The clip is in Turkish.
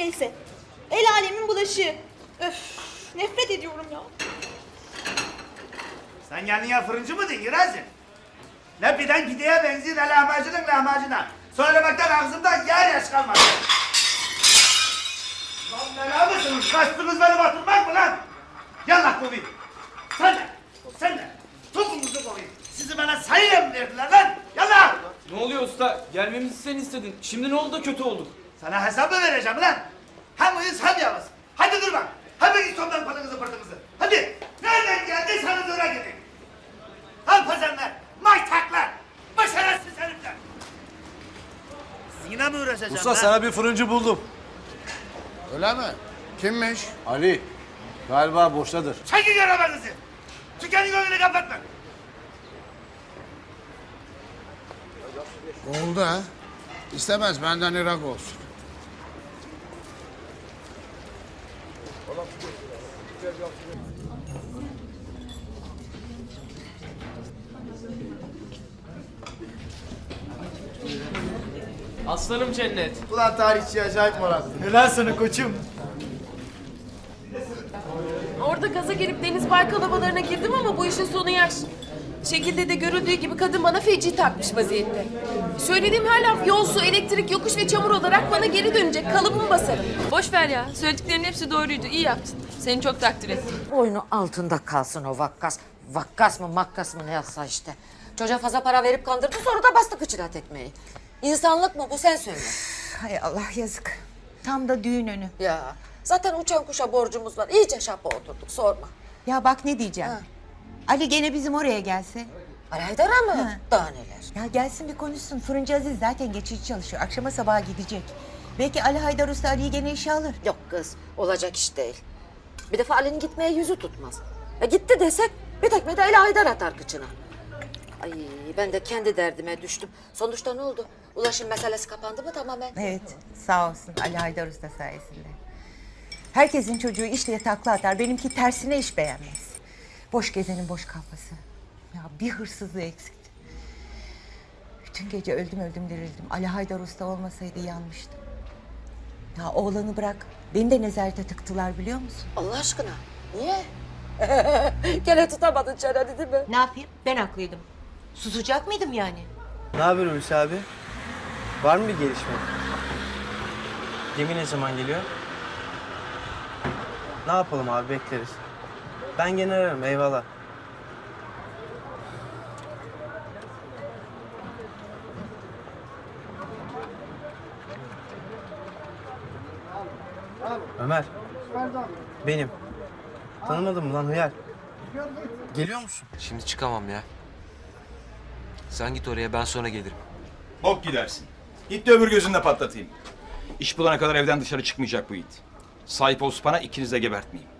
neyse. El alemin bulaşığı. Öf nefret ediyorum ya. Sen kendine fırıncı mı diyorsun Razim? Ne piden pideye benziyor ne lahmacunun lahmacuna. Söylemekten ağzımda yer yaş kalmadı. Lan bela mısınız? Kaçtınız beni batırmak mı lan? Yallah kovayım. Sen de, sen de. Topunuzu kovayım. Sizi bana sayıyla mı verdiler lan? Yallah! Ne oluyor usta? Gelmemizi sen istedin. Şimdi ne oldu da kötü olduk? Sana hesap mı vereceğim lan? Hem uyuz hem yalnız. Hadi durma. Hadi git sondan patınızı pırtınızı. Hadi. Nereden geldiysanız oraya gidin. Alpazanlar, maytaklar, başarısız herifler. Yine mi uğraşacağım Usta lan? sana bir fırıncı buldum. Öyle mi? Kimmiş? Ali. Galiba boştadır. Çekin arabanızı. Tükenin önünü kapatma. Oldu ha. İstemez benden Irak olsun. Aslanım cennet. Ulan tarihçi acayip moral. Helal sana koçum. Orada gaza gelip Deniz Baykal havalarına girdim ama bu işin sonu yaş. Şekilde de görüldüğü gibi kadın bana feci takmış vaziyette. Söylediğim her laf yol, su, elektrik, yokuş ve çamur olarak bana geri dönecek. Kalıbımı basarım. Boş ver ya. Söylediklerinin hepsi doğruydu. İyi yaptın. Seni çok takdir ettim. Boynu altında kalsın o vakkas. Vakkas mı makkas mı ne yazsa işte. Çocuğa fazla para verip kandırdı sonra da bastı kıçına tekmeyi. İnsanlık mı bu sen söyle. Hay Allah yazık. Tam da düğün önü. Ya zaten uçan kuşa borcumuz var. İyice şapa oturduk sorma. Ya bak ne diyeceğim. Ali gene bizim oraya gelse. Ali Haydar'a mı? Daha neler. Ya gelsin bir konuşsun. Fırıncı Aziz zaten geçici çalışıyor. Akşama sabaha gidecek. Belki Ali Haydar Usta Ali'yi gene işe alır. Yok kız olacak iş değil. Bir defa Ali'nin gitmeye yüzü tutmaz. E gitti desek bir tekme de Ali Haydar atar kıçına. Ay ben de kendi derdime düştüm. Sonuçta ne oldu? Ulaşım meselesi kapandı mı tamamen? Evet sağ olsun Ali Haydar Usta sayesinde. Herkesin çocuğu işle takla atar. Benimki tersine iş beğenmez. Boş gezenin boş kafası. Ya bir hırsızlığı eksikti. Bütün gece öldüm öldüm dirildim. Ali Haydar Usta olmasaydı yanmıştım. Ya oğlanı bırak. Beni de nezarete tıktılar biliyor musun? Allah aşkına. Niye? Gene tutamadın çeneni değil mi? Ne yapayım? Ben haklıydım. Susacak mıydım yani? Ne haber Hulusi abi? Var mı bir gelişme? Gemi ne zaman geliyor? Ne yapalım abi bekleriz. Ben gene ararım eyvallah. Ömer. Benim. Tanımadın mı lan hıyar? Geliyor musun? Şimdi çıkamam ya. Sen git oraya ben sonra gelirim. Bok gidersin. Git de öbür gözünde patlatayım. İş bulana kadar evden dışarı çıkmayacak bu it. Sahip ol bana ikiniz de gebertmeyeyim.